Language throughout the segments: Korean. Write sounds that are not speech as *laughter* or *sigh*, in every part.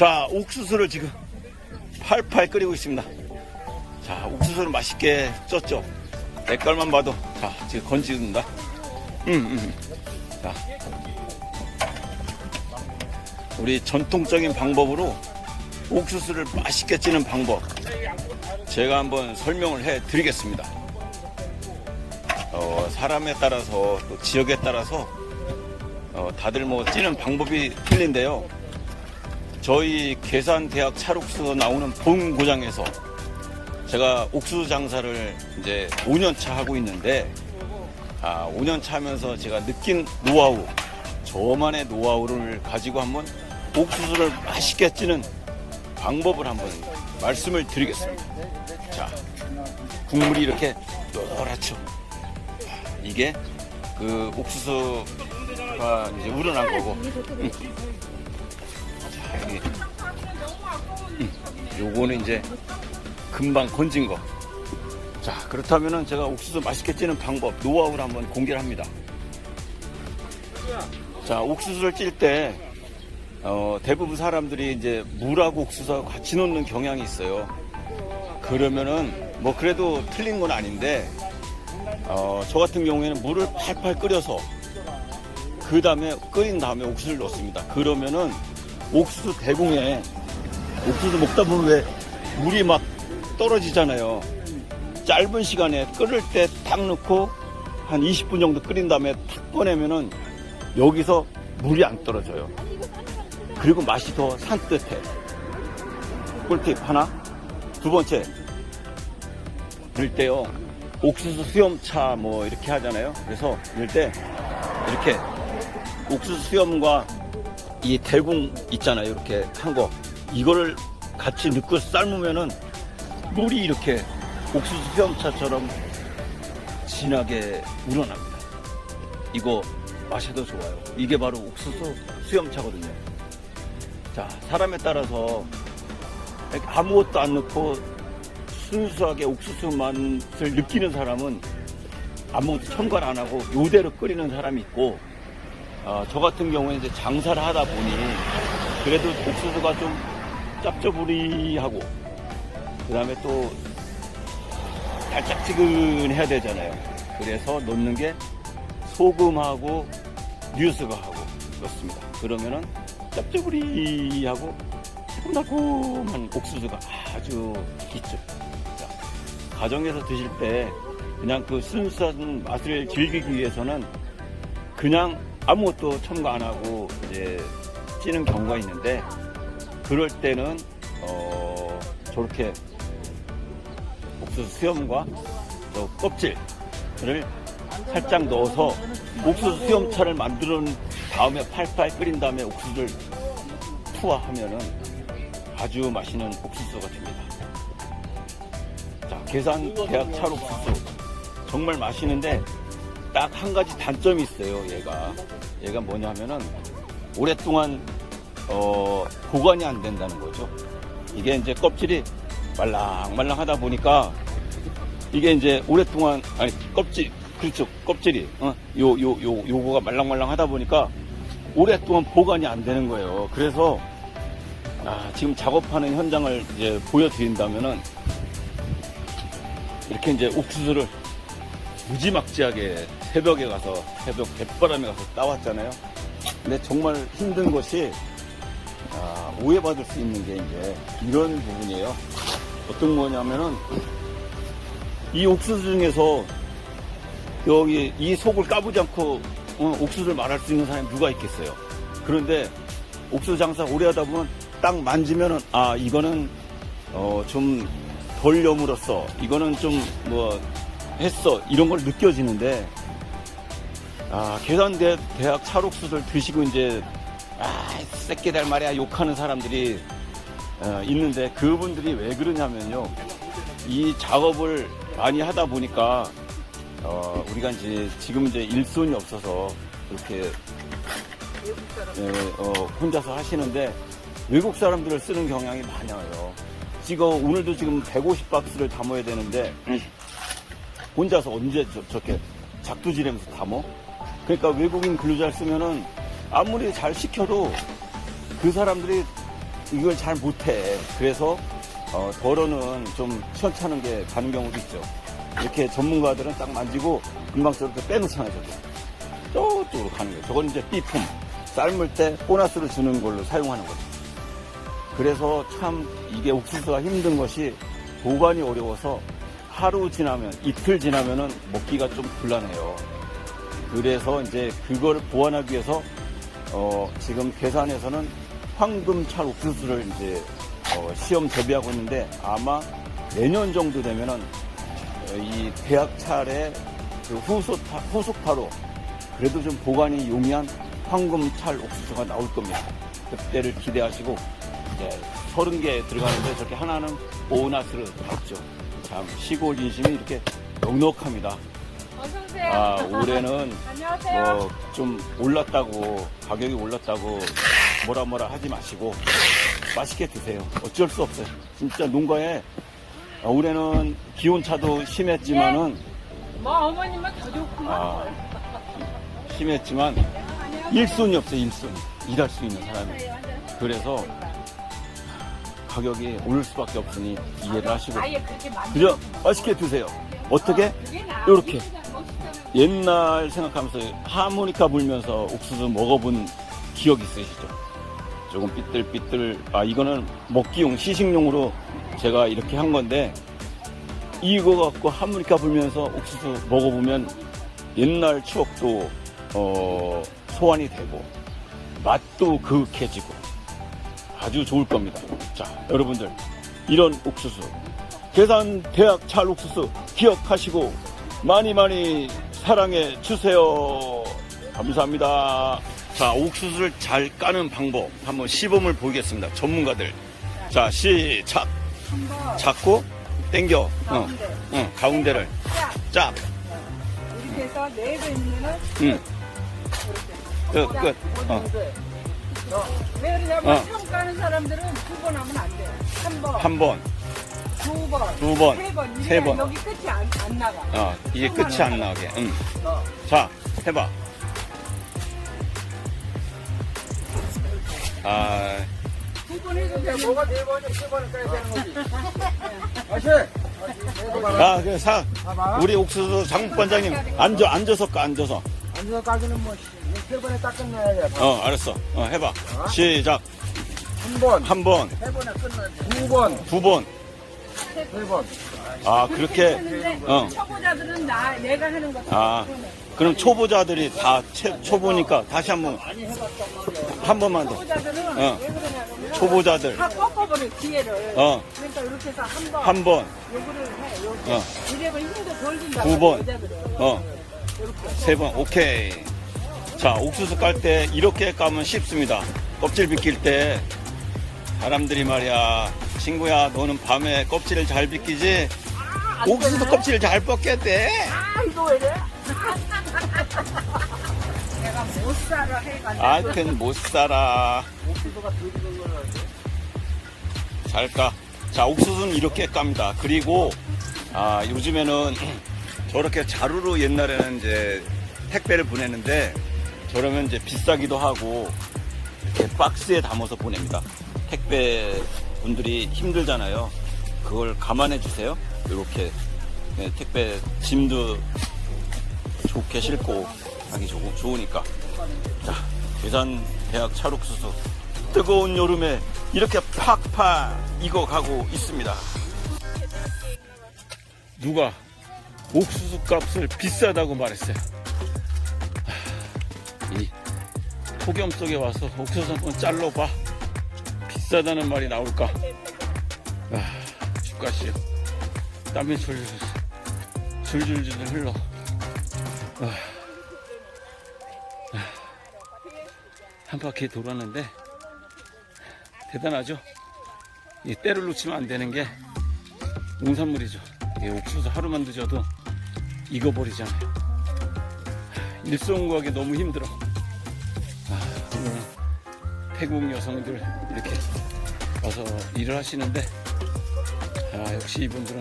자, 옥수수를 지금 팔팔 끓이고 있습니다. 자, 옥수수를 맛있게 쪘죠. 색깔만 봐도, 자, 지금 건지는다. 음, 음. 자. 우리 전통적인 방법으로 옥수수를 맛있게 찌는 방법. 제가 한번 설명을 해 드리겠습니다. 어, 사람에 따라서 또 지역에 따라서 어, 다들 뭐 찌는 방법이 틀린데요. 저희 계산대학 찰옥수 나오는 본 고장에서 제가 옥수수 장사를 이제 5년 차 하고 있는데 아, 5년 차 하면서 제가 느낀 노하우, 저만의 노하우를 가지고 한번 옥수수를 맛있게 찌는 방법을 한번 말씀을 드리겠습니다. 자, 국물이 이렇게 노랗죠. 이게 그 옥수수가 이제 우러난 거고. 여기. 음, 요거는 이제 금방 건진 거. 자, 그렇다면은 제가 옥수수 맛있게 찌는 방법, 노하우를 한번 공개를 합니다. 자, 옥수수를 찔 때, 어, 대부분 사람들이 이제 물하고 옥수수하고 같이 놓는 경향이 있어요. 그러면은, 뭐 그래도 틀린 건 아닌데, 어, 저 같은 경우에는 물을 팔팔 끓여서, 그 다음에 끓인 다음에 옥수수를 넣습니다. 그러면은, 옥수수 대궁에, 옥수수 먹다 보면 왜 물이 막 떨어지잖아요. 짧은 시간에 끓을 때딱 넣고 한 20분 정도 끓인 다음에 탁 꺼내면은 여기서 물이 안 떨어져요. 그리고 맛이 더 산뜻해. 꿀팁 하나. 두 번째. 넣을 때요. 옥수수 수염차 뭐 이렇게 하잖아요. 그래서 넣을 때 이렇게 옥수수 수염과 이 대궁 있잖아요. 이렇게 한 거. 이거를 같이 넣고 삶으면은 물이 이렇게 옥수수 수염차처럼 진하게 우러납니다. 이거 마셔도 좋아요. 이게 바로 옥수수 수염차거든요. 자, 사람에 따라서 아무것도 안 넣고 순수하게 옥수수 맛을 느끼는 사람은 아무것도 첨가를 안 하고 요대로 끓이는 사람이 있고 어, 저 같은 경우에 이제 장사를 하다 보니 그래도 옥수수가 좀 짭조부리하고 그 다음에 또 달짝지근해야 되잖아요. 그래서 넣는 게 소금하고 뉴스가하고 넣습니다. 그러면은 짭조부리하고 달콤달콤한 옥수수가 아주 있죠. 자, 가정에서 드실 때 그냥 그 순수한 맛을 즐기기 위해서는 그냥 아무것도 첨가 안 하고 이제 찌는 경우가 있는데 그럴 때는 어 저렇게 옥수수 수염과 저 껍질을 살짝 넣어서 옥수수 수염차를 만들어 다음에 팔팔 끓인 다음에 옥수수를 투하하면은 아주 맛있는 옥수수가 됩니다. 자, 계산 대학 찰 옥수수 정말 맛있는데 딱 한 가지 단점이 있어요. 얘가 얘가 뭐냐면은 오랫동안 어, 보관이 안 된다는 거죠. 이게 이제 껍질이 말랑말랑 하다 보니까 이게 이제 오랫동안 아니 껍질 그렇죠 껍질이 어, 요 요 요 요 거가 말랑말랑 하다 보니까 오랫동안 보관이 안 되는 거예요. 그래서 아, 지금 작업하는 현장을 이제 보여드린다면은 이렇게 이제 옥수수를 무지막지하게 새벽에 가서 새벽 백바람에 가서 따왔잖아요. 근데 정말 힘든 것이 아, 오해받을 수 있는 게 이제 이런 부분이에요. 어떤 거냐면은 이 옥수수 중에서 여기 이 속을 까보지 않고 어, 옥수수를 말할 수 있는 사람이 누가 있겠어요. 그런데 옥수수 장사 오래 하다 보면 딱 만지면은 아 이거는 어, 좀 덜 여물었어. 이거는 좀뭐 했어. 이런 걸 느껴지는데 아 계산대 대학 찰옥수수를 드시고 이제 아 새끼들 말이야 욕하는 사람들이 어, 있는데 그분들이 왜 그러냐면요 이 작업을 많이 하다 보니까 어, 우리가 이제 지금 이제 일손이 없어서 이렇게 예, 어, 혼자서 하시는데 외국 사람들을 쓰는 경향이 많아요. 지금 오늘도 지금 150박스를 담아야 되는데 혼자서 언제 저, 저렇게 작두지내면서 담어? 그러니까 외국인 근로자를 쓰면은 아무리 잘 시켜도 그 사람들이 이걸 잘 못해. 그래서 어, 덜어는 좀 시원찮은 게 가는 경우도 있죠. 이렇게 전문가들은 딱 만지고 금방 저렇게 빼놓잖아요. 저거. 저쪽으로 가는 거예요. 저건 이제 B품. 삶을 때 보너스를 주는 걸로 사용하는 거죠. 그래서 참 이게 옥수수가 힘든 것이 보관이 어려워서 하루 지나면 이틀 지나면은 먹기가 좀 곤란해요. 그래서 이제 그걸 보완하기 위해서 어, 지금 계산에서는 황금찰 옥수수를 이제 어, 시험 재배하고 있는데 아마 내년 정도 되면은 어, 이 대학찰의 그 후속파, 후속파로 그래도 좀 보관이 용이한 황금찰 옥수수가 나올 겁니다. 그때를 기대하시고 이제 30개 들어가는데 저렇게 하나는 보너스를 받죠. 참 시골 인심이 이렇게 넉넉합니다. 어서 오세요. 아 올해는 *laughs* 안녕하세요. 뭐 좀 올랐다고 가격이 올랐다고 뭐라 뭐라 하지 마시고 맛있게 드세요. 어쩔 수 없어요. 진짜 농가에 아, 올해는 기온 차도 심했지만은 뭐 어머님은 더 좋구만. 아, 심했지만 일손이 없어요. 일손 일할 수 있는 사람이. 그래서 가격이 오를 수밖에 없으니 이해를 하시고. 그죠? 맛있게 드세요. 어떻게? 요렇게. 옛날 생각하면서 하모니카 불면서 옥수수 먹어본 기억 있으시죠? 조금 삐뚤삐뚤, 아, 이거는 먹기용, 시식용으로 제가 이렇게 한 건데, 이거 갖고 하모니카 불면서 옥수수 먹어보면 옛날 추억도, 어, 소환이 되고, 맛도 그윽해지고, 아주 좋을 겁니다. 자, 여러분들, 이런 옥수수, 계산 대학 찰 옥수수 기억하시고, 많이 많이 사랑해 주세요. 감사합니다. 자, 옥수수를 잘 까는 방법 한번 시범을 보이겠습니다. 전문가들. 자, 시작. 한번 잡고 당겨. 어, 가운데. 어, 가운데를 짝. 짭. 이렇게 해서 네개 있으면은 응. 끝, 끝. 어, 왜 그러냐면 어. 처음 까는 사람들은 두 번 하면 안 돼. 한 번, 한 번, 두 번, 두 번, 세 번. 세 이래야 번. 여기 끝이 안, 안 나가. 어, 이게 끝이 안 나게. 응. 어. 자, 해봐. 아, 두 번 해도 되고. 뭐가 네 번이야, 세 번을 까야 되는 거지. 아시? 아, 그 사, 봐봐. 우리 옥수수 장국반장님 앉아, 앉아서 까, 앉아서. 앉아서 까기는 뭐, 세 번에 딱 끝내야 돼. 어, 알았어. 어, 해봐. 시작. 한 번, 한 번. 두 번, 두 번. 세 번. 아, 그렇게. 하는데 어. 초보자들은 나 내가 하는 거. 아, 그럼 초보자들이 다 채- 초보니까 다시 한 번, 한 번만 더. 초보자들은 어. 왜 그러냐면 초보자들. 다 꺾어버려 기회를. 어, 그러니까 이렇게 해서 한 번. 한 번, 요거를 해. 요거. 어. 이래면 힘도 덜 든다. 두 번. 여자들은. 어, 세 번. 오케이. 자, 옥수수 깔 때 이렇게 까면 쉽습니다. 껍질 벗길 때 사람들이 말이야. 친구야, 너는 밤에 껍질을 잘 벗기지? 안 옥수수? 껍질을 잘. 아 이거 왜 이래? 내가 못 살아 해가지고. 하여튼 못 살아. 잘 까. 자, 옥수수는 이렇게 깝니다. 그리고, 아, 요즘에는 저렇게 자루로 옛날에는 이제 택배를 보내는데, 저러면 이제 비싸기도 하고, 이렇게 박스에 담아서 보냅니다. 택배 분들이 힘들잖아요. 그걸 감안해 주세요. 이렇게 네, 택배 짐도 좋게 싣고 하기 좋, 좋으니까. 자, 괴산 대학 찰옥수수 뜨거운 여름에 이렇게 팍팍 익어가고 있습니다. 누가 옥수수 값을 비싸다고 말했어요. 하, 이 폭염 속에 와서 옥수수 한 번 잘라봐. 비싸다는 말이 나올까? 아, 죽가시요. 땀이 줄줄, 줄줄줄 흘러. 아. 한 바퀴 돌았는데 대단하죠? 이 때를 놓치면 안 되는 게 농산물이죠. 이 옥수수 하루만 늦어도 익어버리잖아요. 일손구하기 너무 힘들어. 태국 여성들 이렇게 와서 일을 하시는데 아, 역시 이분들은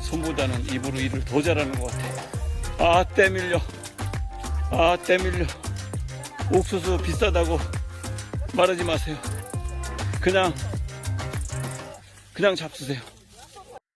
손보다는 입으로 일을 더 잘하는 것 같아. 아, 때 밀려. 아, 때 밀려. 옥수수 비싸다고 말하지 마세요. 그냥 그냥 잡수세요.